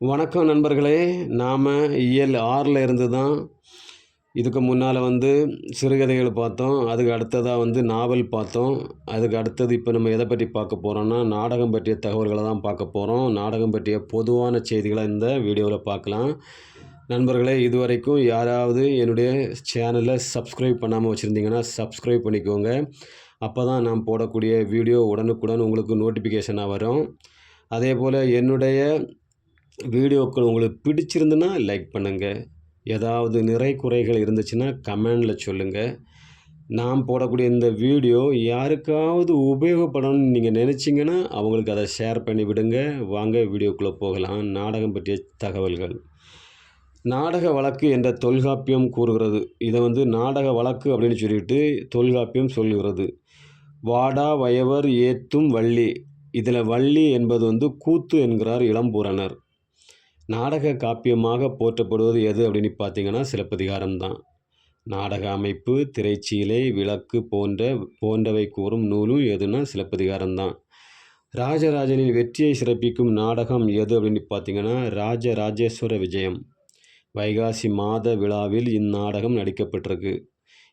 வணக்கம் நண்பர்களே. நாம் இயல் ஆறில் இருந்து தான் இதுக்கு முன்னால் வந்து சிறுகதைகள் பார்த்தோம். அதுக்கு அடுத்ததாக வந்து நாவல் பார்த்தோம். அதுக்கு அடுத்தது இப்போ நம்ம எதை பற்றி பார்க்க போகிறோம்னா நாடகம் பற்றிய தகவல்களை தான் பார்க்க போகிறோம் நாடகம் பற்றிய பொதுவான செய்திகளை இந்த வீடியோவில் பார்க்கலாம். நண்பர்களே இதுவரைக்கும் யாராவது என்னுடைய சேனலை சப்ஸ்கிரைப் பண்ணாமல் வச்சுருந்தீங்கன்னா சப்ஸ்கிரைப் பண்ணிக்கோங்க. அப்போ தான் நான் போடக்கூடிய வீடியோ உடனுக்குடன் உங்களுக்கு நோட்டிஃபிகேஷனாக வரும். அதே போல் என்னுடைய வீடியோக்கள் உங்களுக்கு பிடிச்சிருந்துன்னா லைக் பண்ணுங்கள் ஏதாவது நிறை குறைகள் இருந்துச்சுன்னா கமெண்டில் சொல்லுங்கள் நான் போடக்கூடிய இந்த வீடியோ யாருக்காவது உபயோகப்படணும்னு நீங்கள் நினச்சிங்கன்னா அவங்களுக்கு அதை ஷேர் பண்ணி விடுங்க. வாங்க வீடியோக்குள்ளே போகலாம். நாடகம் பற்றிய தகவல்கள். நாடக வழக்கு என்ற தொல்காப்பியம் கூறுகிறது. இதை வந்து நாடக வழக்கு அப்படின்னு சொல்லிட்டு தொல்காப்பியம் சொல்கிறது. வாடா வயவர் ஏத்தும் வள்ளி. இதில் வள்ளி என்பது வந்து கூத்து என்கிறார் இளம்பூரணர். நாடக காப்பியமாக போற்றப்படுவது எது அப்படின்னு பார்த்தீங்கன்னா சிலப்பதிகாரம் தான் நாடக அமைப்பு திரைச்சீலை விளக்கு போன்ற போன்றவை கூறும் நூலும் எதுனா சிலப்பதிகாரம் தான் ராஜராஜனின் வெற்றியை சிறப்பிக்கும் நாடகம் எது அப்படின்னு பார்த்தீங்கன்னா ராஜராஜேஸ்வர விஜயம். வைகாசி மாத விழாவில் இந்நாடகம் நடிக்கப்பட்டிருக்கு.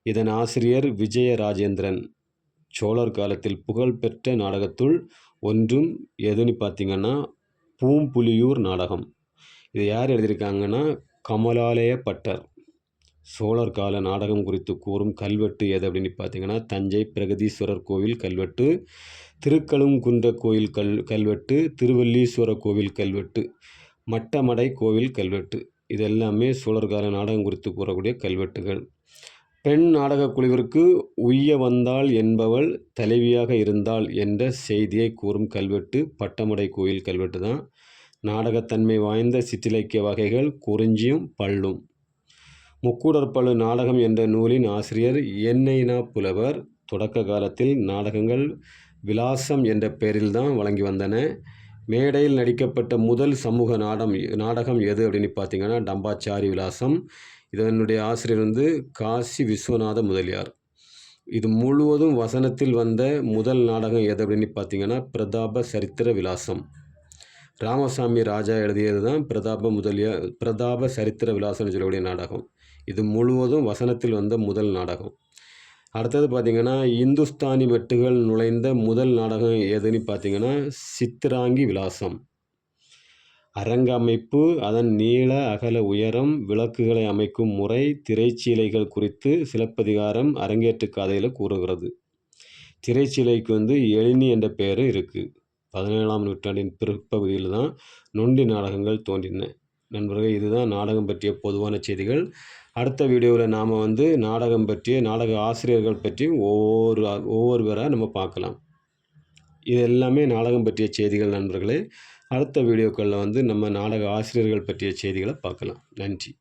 இதன் ஆசிரியர் விஜய ராஜேந்திரன் சோழர் காலத்தில் புகழ்பெற்ற நாடகத்துள் ஒன்றும் எதுன்னு பார்த்தீங்கன்னா பூம்புலியூர் நாடகம். இது யார் எழுதியிருக்காங்கன்னா? கமலாலய பட்டர் சோழர் கால நாடகம் குறித்து கூறும் கல்வெட்டு எது அப்படின்னு பார்த்தீங்கன்னா தஞ்சை பிரகதீஸ்வரர் கோவில் கல்வெட்டு திருக்கழுங்குன்ற கோயில் கல் கல்வெட்டு திருவல்லீஸ்வர கோவில் கல்வெட்டு மட்டமடை கோவில் கல்வெட்டு. இது எல்லாமே சோழர் கால நாடகம் குறித்து கூறக்கூடிய கல்வெட்டுகள். பெண் நாடகக் குழுவிற்கு உய்ய வந்தாள் என்பவள் தலைவியாக இருந்தாள் என்ற செய்தியை கூறும் கல்வெட்டு பட்டமடை கோயில் கல்வெட்டு தான். நாடகத்தன்மை வாய்ந்த சிற்றிலக்கிய வகைகள் குறிஞ்சியும் பள்ளும் முக்கூடற்பழு நாடகம் என்ற நூலின் ஆசிரியர் எண்ணெய்னா புலவர். தொடக்க காலத்தில் நாடகங்கள் விலாசம் என்ற பெயரில் தான் வழங்கி வந்தன. மேடையில் நடிக்கப்பட்ட முதல் சமூக நாடம் நாடகம் எது அப்படின்னு பார்த்தீங்கன்னா டம்பாச்சாரி விலாசம். இதனுடைய ஆசிரியர் வந்து காசி விஸ்வநாத முதலியார். இது முழுவதும் வசனத்தில் வந்த முதல் நாடகம் எது அப்படின்னு பார்த்தீங்கன்னா பிரதாப சரித்திர விலாசம். ராமசாமி ராஜா எழுதியது தான் பிரதாப முதலிய பிரதாப சரித்திர விலாசம்னு சொல்லக்கூடிய நாடகம். இது முழுவதும் வசனத்தில் வந்த முதல் நாடகம். அடுத்தது பார்த்திங்கன்னா இந்துஸ்தானி மெட்டுகள் நுழைந்த முதல் நாடகம் எதுன்னு பார்த்தீங்கன்னா சித்திராங்கி விலாசம். அரங்கமைப்பு அதன் நீள அகல உயரம் விளக்குகளை அமைக்கும் முறை திரைச்சீலைகள் குறித்து சிலப்பதிகாரம் அரங்கேற்று கதையில் கூறுகிறது. திரைச்சீலைக்கு வந்து எழினி என்ற பெயர் இருக்குது பதினேழாம் நூற்றாண்டின் பிற்பகுதியில் தான் நொண்டி நாடகங்கள் தோன்றின. நண்பர்கள் இதுதான் நாடகம் பற்றிய பொதுவான செய்திகள். அடுத்த வீடியோவில் நாம் வந்து நாடகம் பற்றிய நாடக ஆசிரியர்கள் பற்றி ஒவ்வொரு ஒவ்வொருவராக நம்ம பார்க்கலாம். இது எல்லாமே நாடகம் பற்றிய செய்திகள் நண்பர்களே. அடுத்த வீடியோக்களில் வந்து நம்ம நாடக ஆசிரியர்கள் பற்றிய செய்திகளை பார்க்கலாம். நன்றி.